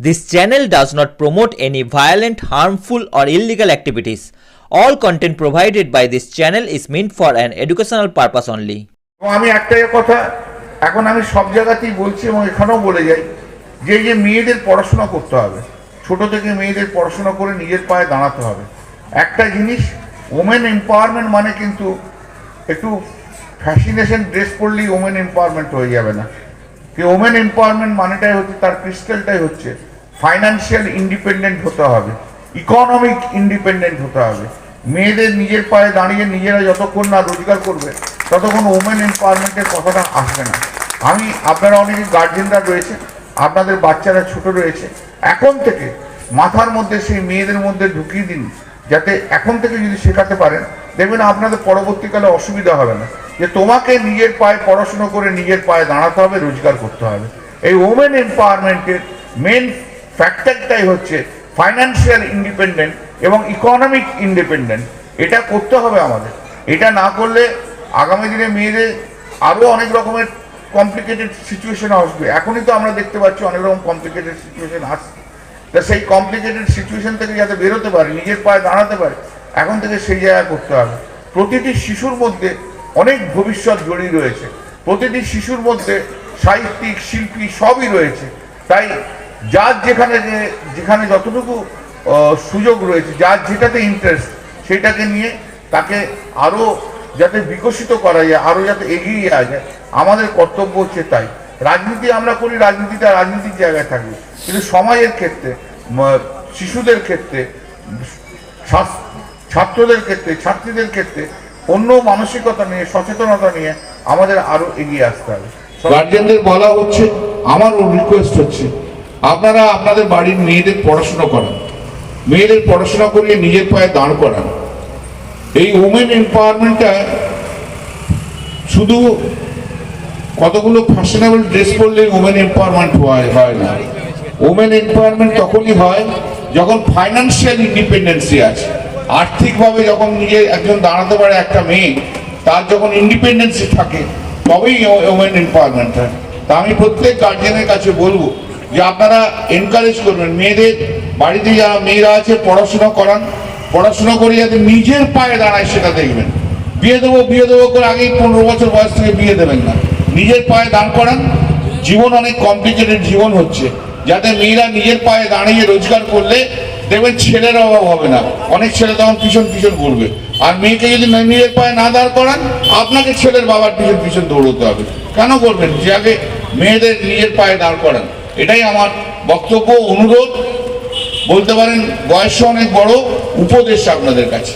This channel does not promote any violent, harmful, or illegal activities. All content provided by this channel is meant for an educational purpose only. আমি একটাই কথা এখন আমি সব জায়গাতেই বলছি এবং এখানেও বলে যাই যে যে মেয়েদের পড়াশোনা করতে হবে ছোট থেকে মেয়েদের পড়াশোনা করে নিজের পায়ে দাঁড়াতে হবে একটা জিনিস ওমেন এম্পাওয়ারমেন্ট মানে কিন্তু একটু ফ্যাসিনেশন ড্রেস পরলেই ওমেন এম্পাওয়ারমেন্ট হয়ে যাবে না কি ওমেন এম্পাওয়ারমেন্ট মানেটাই হচ্ছে, তার ক্রিস্টালটাই হচ্ছে ফাইন্যান্সিয়াল ইন্ডিপেন্ডেন্ট হতে হবে ইকোনমিক ইন্ডিপেন্ডেন্ট হতে হবে। মেয়েদের নিজের পায়ে দাঁড়িয়ে নিজেরা যতক্ষণ না রোজগার করবে, ততক্ষণ ওমেন এম্পাওয়ারমেন্টের কথাটা আসবে না। আমি, আপনারা অনেকে গার্জেনরা রয়েছে, আপনাদের বাচ্চারা ছোট রয়েছে, এখন থেকে মাথার মধ্যে সেই মেয়েদের মধ্যে ঢুকিয়ে দিন, যাতে এখন থেকে যদি শেখাতে পারেন, দেখবেন আপনাদের পরবর্তীকালে অসুবিধা হবে না। যে তোমাকে নিজের পায়ে পড়াশুনো করে নিজের পায়ে দাঁড়াতে হবে, রোজগার করতে হবে। এই ওমেন এম্পাওয়ারমেন্টের মেন ফ্যাক্টরটাই হচ্ছে ফাইন্যান্সিয়াল ইন্ডিপেন্ডেন্ট এবং ইকোনমিক ইন্ডিপেন্ডেন্ট এটা করতে হবে আমাদের। এটা না করলে আগামী দিনে মেয়েদের আরও অনেক রকমের কমপ্লিকেটেড সিচুয়েশন আসবে। এখনই তো আমরা দেখতে পাচ্ছি অনেক রকম কমপ্লিকেটেড সিচুয়েশন আসছে। তা সেই কমপ্লিকেটেড সিচুয়েশন থেকে যাতে বেরোতে পারে, নিজের পায়ে দাঁড়াতে পারে, এখন থেকে সেই জায়গা করতে হবে। প্রতিটি শিশুর মধ্যে অনেক ভবিষ্যৎ জড়িয়ে রয়েছে। প্রতিটি শিশুর মধ্যে সাহিত্যিক, শিল্পী সবই রয়েছে। তাই যার যেখানে যে, যেখানে যতটুকু সুযোগ রয়েছে, যার যেটাতে ইন্টারেস্ট সেটাকে নিয়ে তাকে আরও যাতে বিকশিত করা যায় আরও যাতে এগিয়ে যাওয়া যায়, আমাদের কর্তব্য হচ্ছে তাই। রাজনীতি আমরা করি রাজনীতিটা রাজনীতির জায়গায় থাকবে কিন্তু সমাজের ক্ষেত্রে শিশুদের ক্ষেত্রে ছাত্রদের ক্ষেত্রে, ছাত্রীদের ক্ষেত্রে অন্য মানসিকতা নিয়ে, সচেতনতা নিয়ে আমাদের আরও এগিয়ে আসতে হবে। গার্জেনদের বলা হচ্ছে আমার রিকোয়েস্ট হচ্ছে, আপনারা আপনাদের বাড়ির মেয়েদের পড়াশোনা করান। মেয়েদের পড়াশোনা করিয়ে নিজের পায়ে দাঁড় করান। এই উমেন এম্পাওয়ারমেন্টটা শুধু কতগুলো ফ্যাশনেবল ড্রেস পরলেই ওমেন এম্পাওয়ারমেন্ট হয় হয় না। ওমেন এম্পাওয়ারমেন্ট তখনই হয় যখন ফাইন্যান্সিয়াল ইন্ডিপেন্ডেন্সি আছে। আর্থিকভাবে যখন নিজে একজন দাঁড়াতে পারে একটা মেয়ে, তার যখন ইন্ডিপেন্ডেন্সি থাকে, তবেই ওমেন এম্পাওয়ারমেন্ট হয়। তা আমি প্রত্যেক গার্জেনের কাছে বলব যে আপনারা এনকারেজ করবেন, মেয়েদের বাড়িতে যারা মেয়েরা আছে, পড়াশোনা করান, পড়াশোনা করে যাতে নিজের পায়ে দাঁড়ায় সেটা দেখবেন। বিয়ে দেবো বিয়ে দেবো করে আগেই পনেরো বছর বয়স থেকে বিয়ে দেবেন না। নিজের পায়ে দাঁড় করান, জীবন অনেক কমপ্লিকেটেড জীবন হচ্ছে। যাতে মেয়েরা নিজের পায়ে দাঁড়িয়ে রোজগার করলে দেখবেন ছেলের অভাব হবে না। অনেক ছেলে তখন পিছন পিছন ঘুরবে। আর মেয়েকে যদি নিজের পায়ে না দাঁড় করান, আপনাকে ছেলের বাবার পিছন পিছন দৌড়তে হবে। কেন করবেন? যে আগে মেয়েদের নিজের পায়ে দাঁড় করান। এটাই আমার বক্তব্য অনুরোধ। বলতে পারেন বয়স অনেক বড়, উপদেশ আপনাদের কাছে।